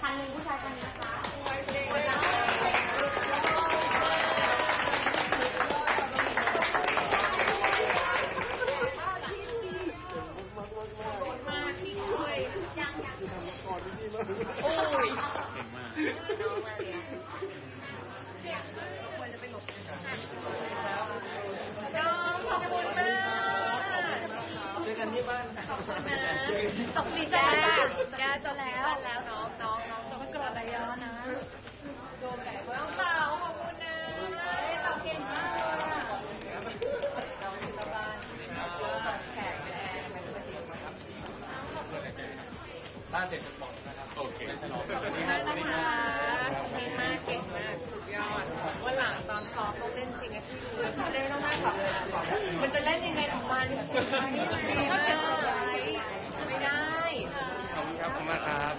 คันหนึ่งผู้ชายคันหนึงนะคะโอ้ยเก่งมากน้องขอบคุณมากเจอกันที่บ้านขอบคุณนะตกดีแกแกจะแล้วแล้วน้องน้องน้องจะไม่กรดอะไรเยอะนะโดนแต่น้องเปล่าขอบคุณนะเต่าเก่งมากเลยอะเราที่บ้านแขกแขก บ้านเสร็จจะบอกนะครับโอเคฉลองขอบคุณมากนะคะเก่งมากเก่งมากสุดยอดวันหลังตอนซ้อมต้องเล่นจริงนะพี่ดูเล่นต้องนั่งแบบมันจะเล่นยังไงของมันนี่มันดีมากไม่ได้ขอบคุณครับขอบคุณมากครับ